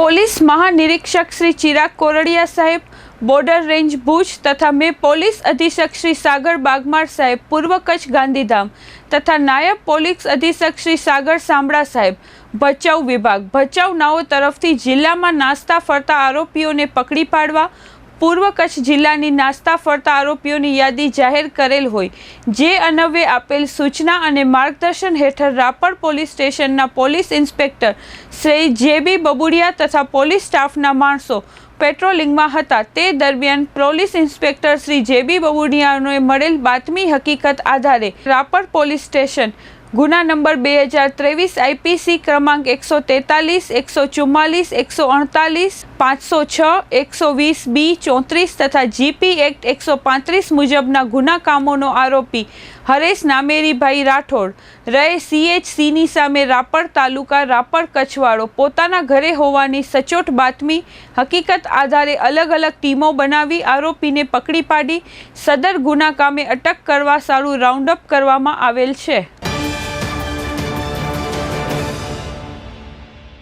Police મહાનિરીક્ષક શ્રી ચિરાગ કોરડિયા સાહેબ, border range Bhuj તથા મેં પોલીસ અધિક્ષક શ્રી સાગર બાગમાર સાહેબ, પૂર્વ કચ્છ ગાંધીધામ તથા નાયબ પોલીસ અધિક્ષક શ્રી સાગર સાંભળા સાહેબ, ભચાઉ વિભાગ. ભચાઉ નાઓ તરફથી જિલ્લામાં નાસ્તા ફરતા આરોપીઓને પકડી પાડવા પૂર્વ કચ્છ જિલ્લાની નાસ્તા ફરતા આરોપીઓની યાદી જાહેર કરેલ હોય. જે અનવે આપેલ સૂચના અને માર્ગદર્શન હેઠળ રાપર પોલીસ સ્ટેશનના police inspector Shri J B Babudiya તથા પોલીસ સ્ટાફના માણસો પેટ્રોલિંગમાં હતા. તે દરમિયાન પોલીસ ઇન્સ્પેક્ટર શ્રી જે બી બબુડિયાને મળેલ બાતમી હકીકત આધારે રાપર પોલીસ સ્ટેશન ગુના નંબર બે હજાર ત્રેવીસ, આઈપીસી ક્રમાંક એકસો તેતાલીસ, એકસો ચુમ્માલીસ, એકસો અડતાલીસ, પાંચસો છ, એકસો વીસ બી, ચોત્રીસ તથા જીપી એક્ટ એકસો પાંત્રીસ મુજબના ગુના કામોનો આરોપી હરેશ નામેરીભાઈ રાઠોડ રહે સીએચસીની સામે રાપર તાલુકા રાપર કચ્છવાળો. પોતાના ઘરે હોવાની સચોટ બાતમી હકીકત આધારે અલગ અલગ ટીમો બનાવી આરોપીને પકડી પાડી. સદર ગુના કામે અટક કરવા સારું રાઉન્ડ અપ કરવામાં આવેલ છે.